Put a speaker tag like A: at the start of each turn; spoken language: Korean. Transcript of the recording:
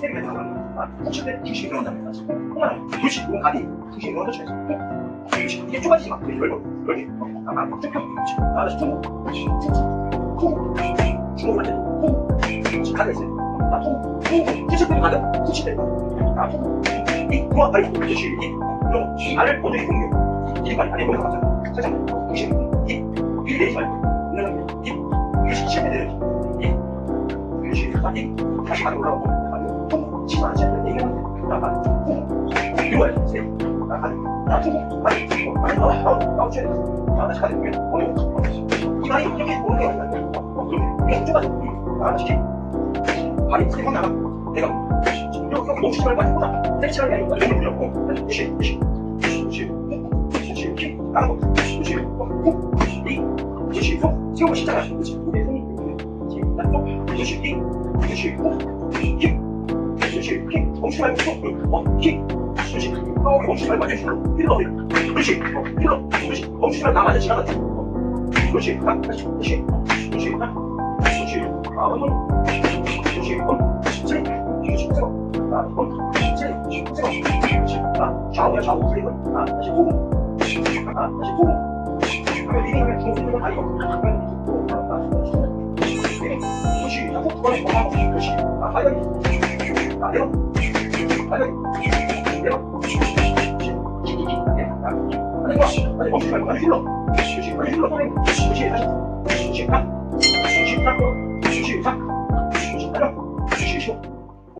A: 때리면 나가 혹시 때 중심이 들 이, 빨리, 그렇지, 이, 그럼, 이 알을 먼저 이 공유, 이 빨리, 안에 먼저 가자, 살짝, 그렇지, 이, 이 내리지 말고, 그냥, 이, 이게 시치면 되는, 이, 그렇지, 자, 이, 다시 가드 올라오고, 통, 치마 안 치면 얘기하면 돼, 나 가드, 통, 이거 해야 돼, 세, 나 가드, 나 통, 가드, 통, 가드, 나와, 나와, 나와, 쳐야 돼, 자, 다시 가드, 공유, 어느, 이 말이 이렇게 오는 게 아니라, 어, 그러면, 이게 좁아져, 나 시키, 발이 세번 나가. 내가 여기 멈추지 말고 해보자. 세치하게 아니고 몸을 돌렸고 다시 그렇지. 그렇지. 그렇지. 그렇지. 키 나가 그렇지. 훅 이, 그렇지. 훅 세우고 시작하 그렇지. 내 손이 그렇지. 나쪽 그렇지. 이 그렇지. 훅히. 그렇지. 키 멈추지 말고 훅어키 그렇지. 어 멈추지 말고 완전 힐러 힐러. 어 힐러. 그렇지. 멈추지 말고 나만 지나가 그렇지. 가 다시. 그렇지 그렇지. 가 그렇지. 아 한번 그렇지. 어. 그렇지 그렇지 세워 아 어. 아, 좌우야 좌우 그리고 아 다시 후고 아 다시 후고 그러면 리딩하면 중심으로 다리 걷고 그러면 또 아, 그렇지 자꾸 그거는 뭐 하고 그렇지 아 하여 아 내려 하여 내려 그렇지 기기기 아 아니 뭐 아니 멈추지 말고 아니 힐러 그렇지 아니 힐러 선행 그렇지 다시 그렇지 아 그렇지 딱 그렇지 딱 그렇지 딱 그렇지 내려 그렇지 쉬어